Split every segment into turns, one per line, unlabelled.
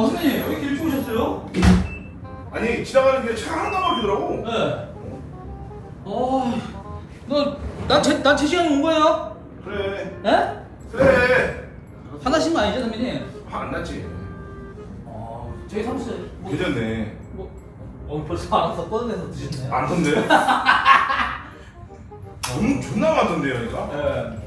아 선배님 왜 이렇게 일찍 오셨어요?
아니 지나가는 길에 차 하나도 막히더라고.
네. 어, 너난제난 제 시간에 온 거예요?
그래.
예?
그래.
화나신 거 아니죠 선배님?
화안 났지.
어, 저희 사무실에 뭐,
괜찮네.
뭐, 어 벌써 알아서 꺼내서 드셨네요.
많던데. 존 존나 많던데 그러니까.
네.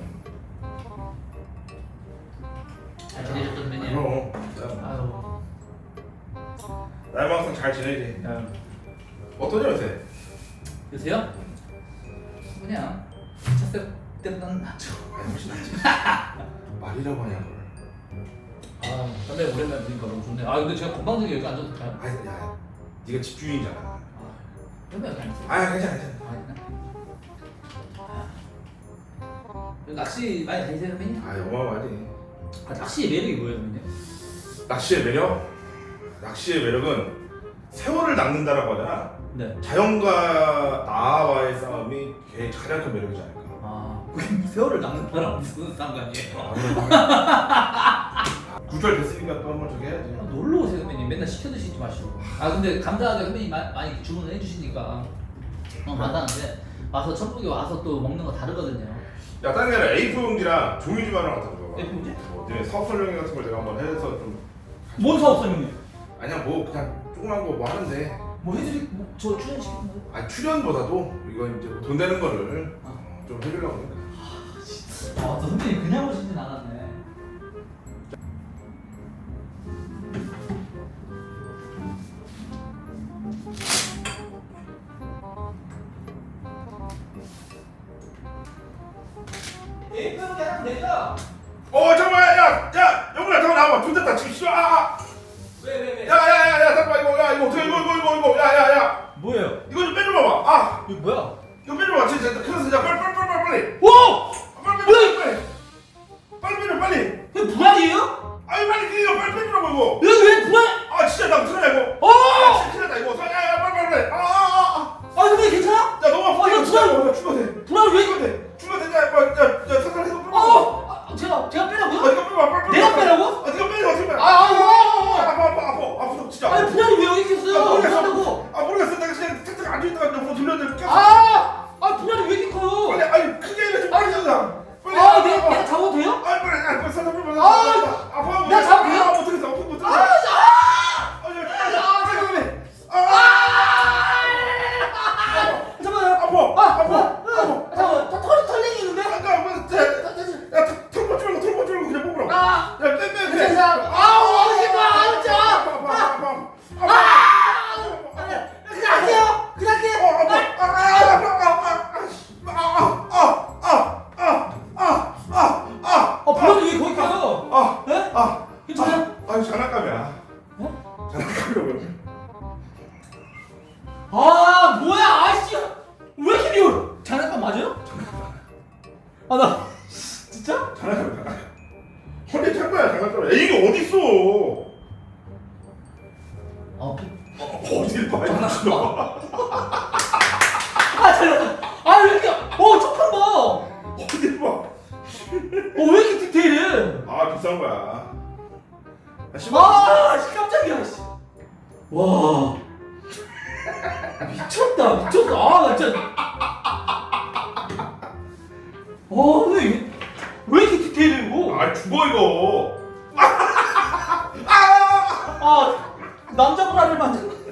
날 항상 잘 지내지.
네.
어떠냐 요새?
요새요? 그냥 첫째 때보다는 낫죠.
아니 혹시 낫지? 말이라고 하냐 그걸.
아, 선배 오랜만에 보니까 너무 좋네요. 아, 근데 제가 건방지게 여기 앉아도 될까요?
아니 야, 네가 집주인이잖아.
아, 선배 여기 앉으세요.
아 괜찮아 괜찮아.
아, 괜찮아. 낚시 많이 다니세요, 선배님?
아 어마어마하지.
아, 낚시의 매력이 뭐예요, 선배님?
낚시의 매력? 낚시의 매력은 세월을 낚는다라고 하잖아.
네.
자연과 나와의 싸움이 걔 가장 큰 매력이지 않을까.
아, 그게 세월을 낚는 거랑 무슨 상관이에요?
구절 됐으니까 또 한 번 저기 해야지.
아, 놀러 오세요, 선배님. 맨날 시켜 드시지 마시고. 아, 근데 감사하게 선배님 마- 많이 주문을 해주시니까 너무 감사한데 와서 천국에 와서 또 먹는 거 다르거든요.
야, 다른 게 아니라 A4 용지랑 종이 갖다 줘봐.
A4 용지?
뭐, 네, 사업 설명 같은 걸 내가 한번 해서 좀.
뭔 사업 선배님?
아니야, 뭐 그냥 조그만 거 뭐 하는데.
뭐 해드릴 뭐저 출연시키는 거요?
아 출연보다도 이거 이제 뭐돈 되는 거를
아.
어, 좀 해주려고 합니다.
아, 저 선배님 그냥 오시진 않았네. 에이프형 그냥 내자.
어 잠깐만, 야, 야, 영훈아, 잠깐 나와봐. 돈 됐다. 지금 싫어. 아,
왜 왜 왜?
아. 야, 야, 야, 야, 잠깐만 이거, 야, 이거 어떻게 이거, 이거, 이거, 이거, 야, 야, 야,
뭐예요?
이거 좀 빼줘봐봐. 아,
이거 뭐야?
이거 빼줘봐. 진짜, 진짜 큰일 났어. 야, 빨리, 빨리, 빨리, 빨리, 빨리.
오!
빨리, 빨리, 빨리, 빨리, 빨리, 빼줘, 빨리.
이거 불알이에요?
아니, 빨리, 이거 빨리 빼주라고 이거.
여기 왜 불알?
아, 진짜 나 어떡하냐 이거.
어!
아, 진짜 큰일 났다 이거. 야, 야, 빨리, 빨리, 빨리. 아, 아, 아,
아 선배님 괜찮아?
아. 야, 너무 아파.
아, 이거 불알-
나 죽어도 돼.
불알 왜?
죽어도 돼. 죽어도 되냐? 야, 야, 야, 잠깐 해서 빼봐.
어! 아, 제가 제가
아,
빼라고요?
네가 빼봐, 빨리, 빨리.
내가 빼라고?
아, 네가 빼줘, 어떻게 빼?
아, 아, 아, 아, 아.
아파, 아파, 아파, 아파, 진짜.
아니 불알이 왜 여기 있겠어요?
아, 모르겠어.
불
아. 아,
불알이 왜 거기 가요?
아,
네?
아.
괜찮아요?
아, 이거 장난감이야.
어?
장난감이라고요.
아, 뭐야? 아씨. 왜 이렇게 미워? 장난감 맞아요? 아, 나 진짜?
장난감, 장난감. 허리 찬 거야, 장난감이야. 이게 어딨어?
아,
어딜 봐,
장난감.
아, 비싼 거야. 아, 씨발.
아, 씨, 깜짝이야, 씨. 와. 미쳤다, 미쳤어. 아, 나 진짜. 어, 왜, 이게- 왜 이렇게 디테일해, 이거?
아, 죽어, 이거.
아, 남자 브라를 만든.